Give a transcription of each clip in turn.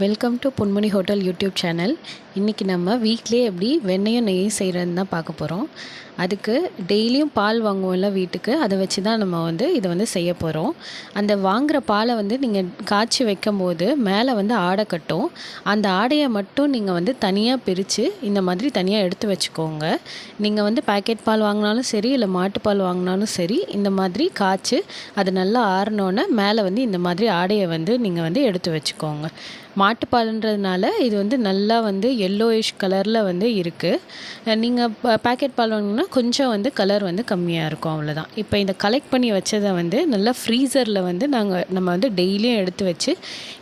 Welcome to Ponmani hotel YouTube channel இன்றைக்கி நம்ம வீட்லேயே எப்படி வெண்ணெயும் நெய்யும் செய்கிறதுன்னு தான் பார்க்க போகிறோம் அதுக்கு டெய்லியும் பால் வாங்குவோம்ல வீட்டுக்கு அதை வச்சு தான் நம்ம வந்து இதை வந்து செய்ய போகிறோம் அந்த வாங்குகிற பாலை வந்து நீங்கள் காய்ச்சி வைக்கும் போது மேலே வந்து ஆடை கட்டும். அந்த ஆடையை மட்டும் நீங்கள் வந்து தனியாக பிரித்து இந்த மாதிரி தனியாக எடுத்து வச்சுக்கோங்க. நீங்கள் வந்து பாக்கெட் பால் வாங்கினாலும் சரி இல்லை மாட்டுப்பால் வாங்கினாலும் சரி இந்த மாதிரி காய்ச்சி அது நல்லா ஆறினோன்னே மேலே வந்து இந்த மாதிரி ஆடையை வந்து நீங்கள் வந்து எடுத்து வச்சுக்கோங்க. மாட்டுப்பாலுன்றதுனால இது வந்து நல்லா வந்து எல்லோயிஷ் கலரில் வந்து இருக்குது நீங்கள் பேக்கெட் பால் வாங்கினா கொஞ்சம் வந்து கலர் வந்து கம்மியாக இருக்கும் அவ்வளோதான் இப்போ இந்த கலெக்ட் பண்ணி வச்சதை வந்து நல்லா ஃப்ரீசரில் வந்து நாங்கள் நம்ம வந்து டெய்லியும் எடுத்து வச்சு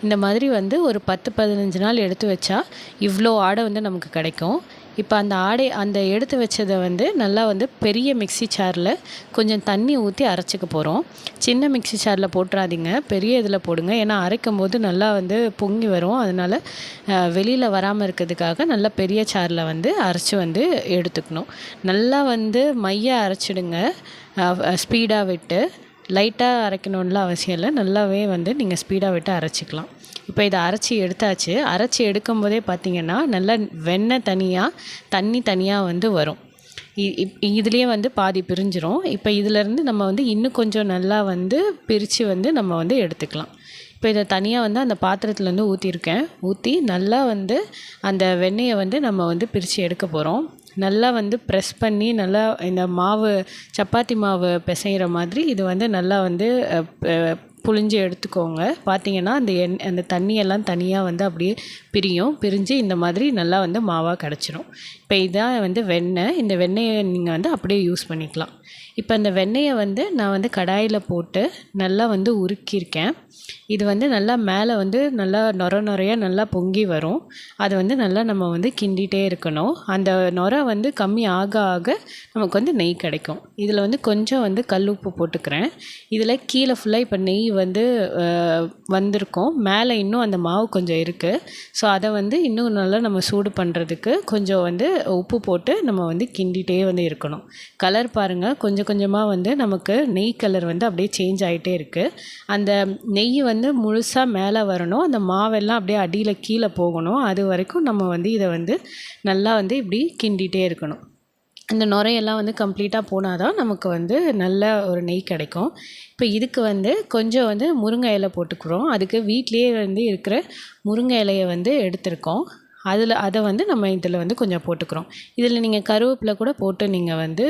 இந்த மாதிரி வந்து ஒரு பத்து பதினஞ்சு நாள் எடுத்து வச்சா இவ்வளோ ஆடை வந்து நமக்கு கிடைக்கும். இப்போ அந்த ஆடை அந்த எடுத்து வச்சதை வந்து நல்லா வந்து பெரிய மிக்ஸி சாரில் கொஞ்சம் தண்ணி ஊற்றி அரைச்சிக்க போகிறோம் சின்ன மிக்ஸி சாரில் போட்டுறாதீங்க. பெரிய இதில் போடுங்க. ஏன்னா அரைக்கும் போது நல்லா வந்து பொங்கி வரும். அதனால் வெளியில் வராமல் இருக்கிறதுக்காக நல்லா பெரிய சாரில் வந்து அரைச்சி வந்து எடுத்துக்கணும். நல்லா வந்து மைய அரைச்சிடுங்க. ஸ்பீடாக விட்டு. லைட்டாக அரைக்கணும்லாம் அவசியம் இல்லை. நல்லாவே வந்து நீங்கள் ஸ்பீடாக விட்டு அரைச்சிக்கலாம். இப்போ இதை அரைச்சி எடுத்தாச்சு. அரைச்சி எடுக்கும் போதே பார்த்திங்கன்னா நல்லா வெண்ணெய் தனியாக தண்ணி தனியாக வந்து வரும். இதுலேயே வந்து பாதி பிரிஞ்சிரும். இப்போ இதிலேருந்து நம்ம வந்து இன்னும் கொஞ்சம் நல்லா வந்து பிரித்து வந்து நம்ம வந்து எடுத்துக்கலாம். இப்போ இதை தனியாக வந்து அந்த பாத்திரத்தில் வந்து ஊற்றிருக்கேன் ஊற்றி நல்லா வந்து அந்த வெண்ணெயை வந்து நம்ம வந்து பிரித்து எடுக்க போகிறோம் நல்லா வந்து ப்ரெஸ் பண்ணி நல்லா இந்த மாவு சப்பாத்தி மாவு பிசைகிற மாதிரி இது வந்து நல்லா வந்து புழிஞ்சு எடுத்துக்கோங்க. பார்த்தீங்கன்னா அந்த எண் அந்த தண்ணியெல்லாம் தனியாக வந்து அப்படியே பிரியும். பிரிஞ்சு இந்த மாதிரி நல்லா வந்து மாவாக கிடச்சிரும் இப்போ இதான் வந்து வெண்ணெய் இந்த வெண்ணெயை நீங்கள் வந்து அப்படியே யூஸ் பண்ணிக்கலாம். இப்போ அந்த வெண்ணெயை வந்து நான் வந்து கடாயில் போட்டு நல்லா வந்து உருக்கியிருக்கேன். இது வந்து நல்லா மேலே வந்து நல்லா நொர நொறையாக நல்லா பொங்கி வரும். அதை வந்து நல்லா நம்ம வந்து கிண்டிகிட்டே இருக்கணும். அந்த நொர வந்து கம்மி ஆக ஆக நமக்கு வந்து நெய் கிடைக்கும். இதில் வந்து கொஞ்சம் வந்து கல் உப்பு போட்டுக்கிறேன். இதில் கீழே ஃபுல்லாக இப்போ நெய் வந்து வந்திருக்கும். மேலே இன்னும் அந்த மாவு கொஞ்சம் இருக்குது ஸோ அதை வந்து இன்னும் நல்லா நம்ம சூடு பண்ணுறதுக்கு கொஞ்சம் வந்து உப்பு போட்டு நம்ம வந்து கிண்டிகிட்டே வந்து இருக்கணும். கலர் பாருங்கள் கொஞ்சம் கொஞ்சமாக வந்து நமக்கு நெய் கலர் வந்து அப்படியே சேஞ்ச் ஆகிட்டே இருக்குது அந்த நெய் வந்து முழுசாக மேலே வரணும். அந்த மாவெல்லாம் அப்படியே அடியில் கீழே போகணும். அது வரைக்கும் நம்ம வந்து இதை வந்து நல்லா வந்து இப்படி கிண்டிகிட்டே இருக்கணும். இந்த நுரையெல்லாம் வந்து கம்ப்ளீட்டாக போனால் தான் நமக்கு வந்து நல்ல ஒரு நெய் கிடைக்கும். இப்போ இதுக்கு வந்து கொஞ்சம் வந்து முருங்கை இலை போட்டுக்கிறோம். அதுக்கு வீட்லேயே வந்து இருக்கிற முருங்கை இலையை வந்து எடுத்திருக்கோம். அதில் அதை வந்து நம்ம இதில் வந்து கொஞ்சம் போட்டுக்கிறோம். இதில் நீங்கள் கருவேப்பிலை கூட போட்டு நீங்கள் வந்து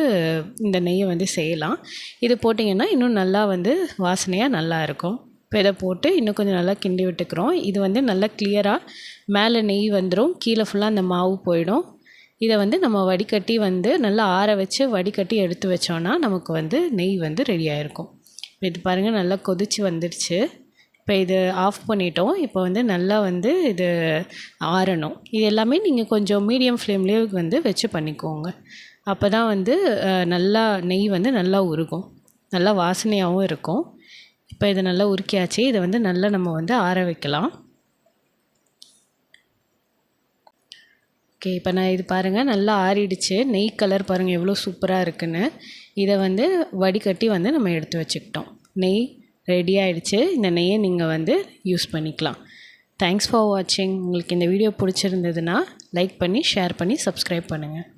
இந்த நெய்யை வந்து செய்யலாம். இது போட்டிங்கன்னா இன்னும் நல்லா வந்து வாசனையாக நல்லா இருக்கும். இப்போ இதை போட்டு இன்னும் கொஞ்சம் நல்லா கிண்டி விட்டுக்கிறோம். இது வந்து நல்லா கிளியராக மேலே நெய் வந்துடும் கீழே ஃபுல்லாக அந்த மாவு போயிடும். இதை வந்து நம்ம வடிகட்டி வந்து நல்லா ஆற வச்சு வடிகட்டி எடுத்து வச்சோன்னா நமக்கு வந்து நெய் வந்து ரெடி ஆகிருக்கும் இது பாருங்கள் நல்லா கொதிச்சு வந்துடுச்சு இப்போ இது ஆஃப் பண்ணிட்டோம். இப்போ வந்து நல்லா வந்து இது ஆறணும். இது எல்லாமே நீங்கள் கொஞ்சம் மீடியம் ஃப்ளேம்லேயே வந்து வச்சு பண்ணிக்கோங்க. அப்போ தான் வந்து நல்லா நெய் வந்து நல்லா உருகும். நல்லா வாசனையாகவும் இருக்கும். இப்போ இதை நல்லா உருக்கியாச்சு. இதை வந்து நல்லா நம்ம வந்து ஆற வைக்கலாம். ஓகே இப்போ நான் இது பாருங்கள் நல்லா ஆறிடுச்சு. நெய் கலர் பாருங்கள் எவ்வளோ சூப்பராக இருக்குன்னு. இதை வந்து வடிகட்டி வந்து நம்ம எடுத்து வச்சுக்கிட்டோம். நெய் ரெடி ஆகிடுச்சு இந்த நெய்யை நீங்கள் வந்து யூஸ் பண்ணிக்கலாம். தேங்க்ஸ் ஃபார் வாட்சிங் உங்களுக்கு இந்த வீடியோ பிடிச்சிருந்ததுன்னா லைக் பண்ணி ஷேர் பண்ணி சப்ஸ்கிரைப் பண்ணுங்கள்